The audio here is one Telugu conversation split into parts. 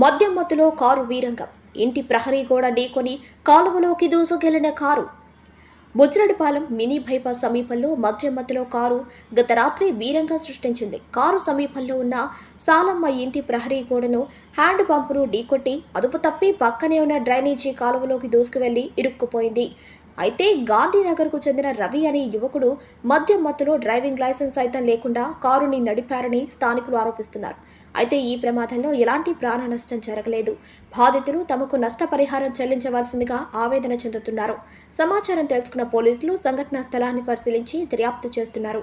మద్యం మధ్యలో కారు వీరంగం. ఇంటి ప్రహరీ గోడ ఢీకొని కాలువలోకి దూసుకెళ్ళిన కారు. బుజ్రడిపాలెం మినీ బైపాస్ సమీపంలో మద్యం మధ్యలో కారు గత రాత్రి వీరంగం సృష్టించింది. కారు సమీపంలో ఉన్న సాలమ్మ ఇంటి ప్రహరీ గోడను హ్యాండ్ పంపును ఢీకొట్టి అదుపు తప్పి పక్కనే ఉన్న డ్రైనేజీ కాలువలోకి దూసుకువెళ్ళి ఇరుక్కుపోయింది. అయితే గాంధీనగర్కు చెందిన రవి అనే యువకుడు మద్యం మత్తులో డ్రైవింగ్ లైసెన్స్ సైతం లేకుండా కారుని నడిపారని స్థానికులు ఆరోపిస్తున్నారు. అయితే ఈ ప్రమాదంలో ఎలాంటి ప్రాణ నష్టం జరగలేదు. బాధితులు తమకు నష్టపరిహారం చెల్లించవలసిందిగా ఆవేదన చెందుతున్నారు. సమాచారం తెలుసుకున్న పోలీసులు సంఘటనా స్థలాన్ని పరిశీలించి దర్యాప్తు చేస్తున్నారు.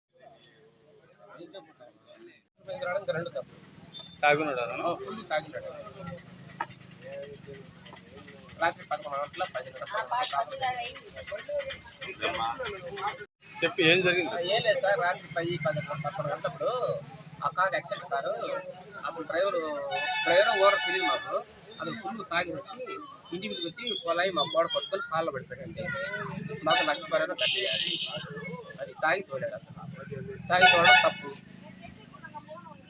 ఇంకా రెండు తప్పు తాగున్నాడు అతను ఫుల్ తాగినాడు రాత్రి పదకొండు గంటల పదిన్నర చెప్పి ఏం జరిగింది? ఏం లేదు సార్ రాత్రి పది పది పదకొండు గంటలప్పుడు ఆ కారు యాక్సిడెంట్ కారు అతను డ్రైవర్ డ్రైవర్ ఓవర్ తెలియదు మాకు. అతను ఫుల్ తాగి వచ్చి ఇంటి మీదకి వచ్చి పొలాయి మా గోడ పట్టుకొని కాళ్ళు పడిపోయాడండి. మాకు నష్టపరిహారం కట్టేయాలి. అది తాగి తోలాడు అతను. తాగి తోడడం తప్పు.